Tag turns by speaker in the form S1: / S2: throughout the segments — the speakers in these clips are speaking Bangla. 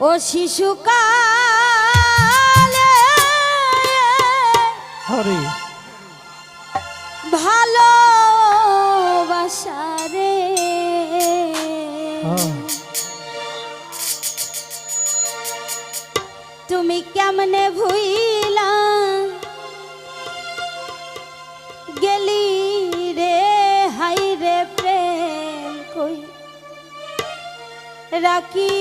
S1: ও শিশুকালে
S2: হরি।
S1: ভালো বাসারে
S2: হ্যাঁ।
S1: তুমি কেমনে ভুইলা? গেলি রে হাই রে প্রেম কই? রাখি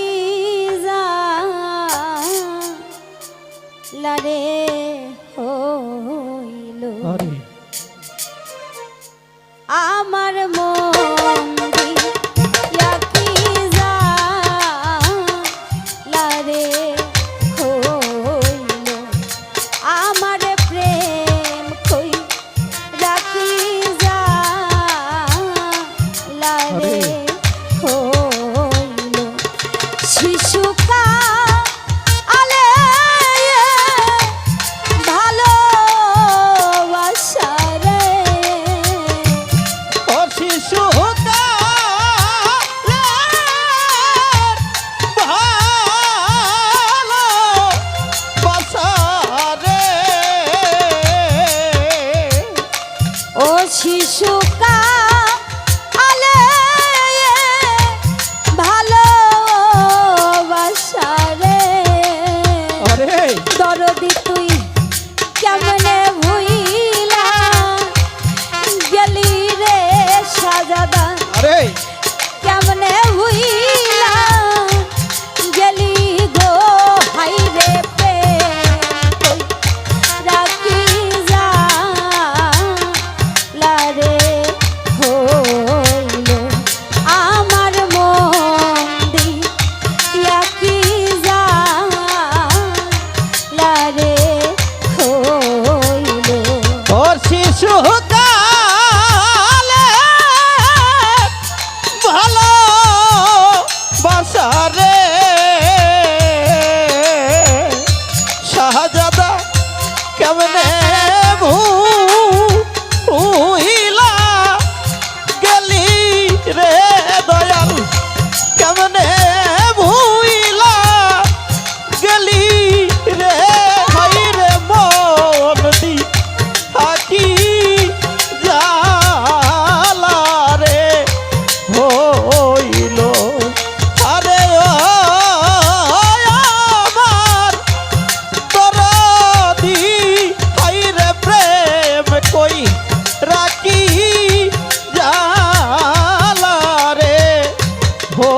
S1: হইল
S2: আরে
S1: আমার
S2: তরদি হাইরে প্রেম কই রাখি জালা রে হো